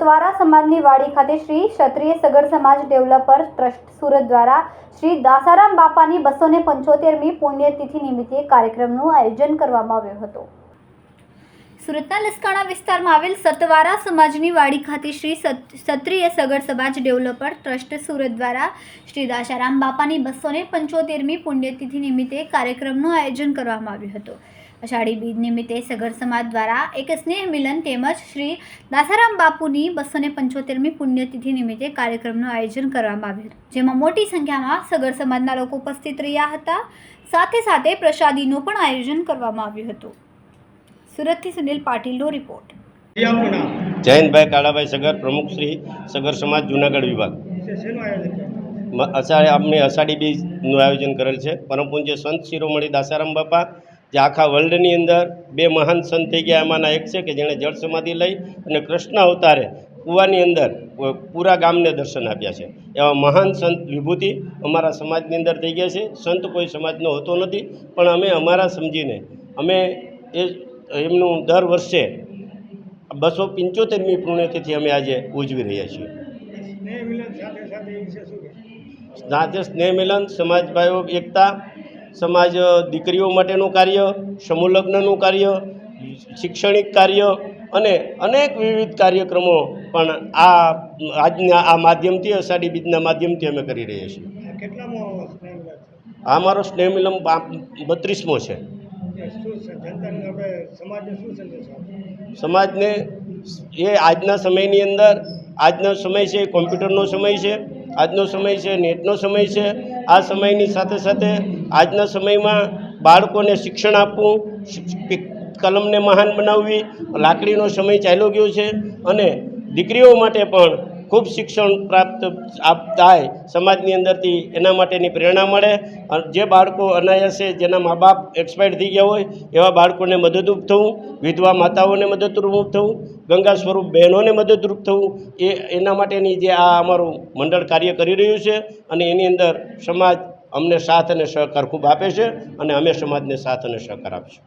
સતવારા સમાજની વાડી ખાતે શ્રી ક્ષત્રિય સગર સમાજ ડેવલપર ટ્રસ્ટ સુરત દ્વારા શ્રી દાસારામ બાપાની બસો ને પંચોતેરમી પુણ્યતિથિ નિમિત્તે કાર્યક્રમનું આયોજન કરવામાં આવ્યું હતું. સુરતના લસકાણા વિસ્તારમાં આવેલ સતવારા સમાજની વાડી ખાતે શ્રી ક્ષત્રિય સગર સમાજ ડેવલપર ટ્રસ્ટ સુરત દ્વારા શ્રી દાસારામ બાપાની બસો ને પંચોતેરમી પુણ્યતિથિ નિમિત્તે કાર્યક્રમનું આયોજન કરવામાં આવ્યું હતું. અષાઢી બીજ નિમિત્તે સગર સમાજ દ્વારા એક સ્નેહ મિલન તેમજ શ્રી દાસારામ બાપુની બસો ને પંચોતેરમી પુણ્યતિથિ નિમિત્તે કાર્યક્રમનું આયોજન કરવામાં આવ્યું. જેમાં મોટી સંખ્યામાં સગર સમાજના લોકો ઉપસ્થિત રહ્યા હતા. સાથે સાથે પ્રસાદીનું પણ આયોજન કરવામાં આવ્યું હતું. સુરતથી સુનિલ પાટીલનો રિપોર્ટ. જયંતભાઈ કાળાભાઈ સગર પ્રમુખ શ્રી સગર સમાજ જુનાગઢ વિભાગ. અષાઢી આપણે અષાઢી બીજનું આયોજન કરેલ છે. પરમ પૂજ્ય સંત શિરોમણી દાસારામ બાપા જે આખા વર્લ્ડની અંદર બે મહાન સંત થઈ ગયા એમાંના એક છે કે જેણે જળ સમાધિ લઈ અને કૃષ્ણ અવતારે કૂવાની અંદર પૂરા ગામને દર્શન આપ્યા છે. એવા મહાન સંત વિભૂતિ અમારા સમાજની અંદર થઈ ગયા છે. સંત કોઈ સમાજનો હોતો નથી પણ અમે અમારા સમજીને અમે એ એમનું દર વર્ષે બસો પંચોતેરમી પુણ્યતિથિ અમે આજે ઉજવી રહ્યા છીએ. સાથે સ્નેહ મિલન સમાજ ભાઈઓ એકતા સમાજ દીકરીઓ માટેનું કાર્ય સમૂહ લગ્નનું કાર્ય શૈક્ષણિક કાર્ય અને અનેક વિવિધ કાર્યક્રમો પણ આ આજના આ માધ્યમથી અષાઢી બીજના માધ્યમથી અમે કરી રહ્યા છીએ. આ મારો સ્નેહ મિલન બત્રીસમો છે. સમાજને એ આજના સમયની અંદર આજનો સમય છે કોમ્પ્યુટરનો સમય છે આજનો સમય છે નેટનો સમય છે આ સમયની સાથે સાથે આજના સમયમાં બાળકોને શિક્ષણ આપવું કલમને મહાન બનાવવી, લાકડીનો સમય ચાલ્યો ગયો છે અને દીકરીઓ માટે પણ ખૂબ શિક્ષણ પ્રાપ્ત થાય, સમાજની અંદરથી એના માટેની પ્રેરણા મળે. જે બાળકો અનાયાસે જેના મા બાપ એક્સપાયર્ડ થઈ ગયા હોય, એવા બાળકોને મદદરૂપ થવું, વિધવા માતાઓને મદદરૂપ થવું, ગંગા સ્વરૂપ બહેનોને મદદરૂપ થવું, એ એના માટેની જે આ અમારું મંડળ કાર્ય કરી રહ્યું છે. અને એની અંદર સમાજ અમને સાથ અને સહકાર ખૂબ આપે છે અને અમે સમાજને સાથ અને સહકાર આપીશું.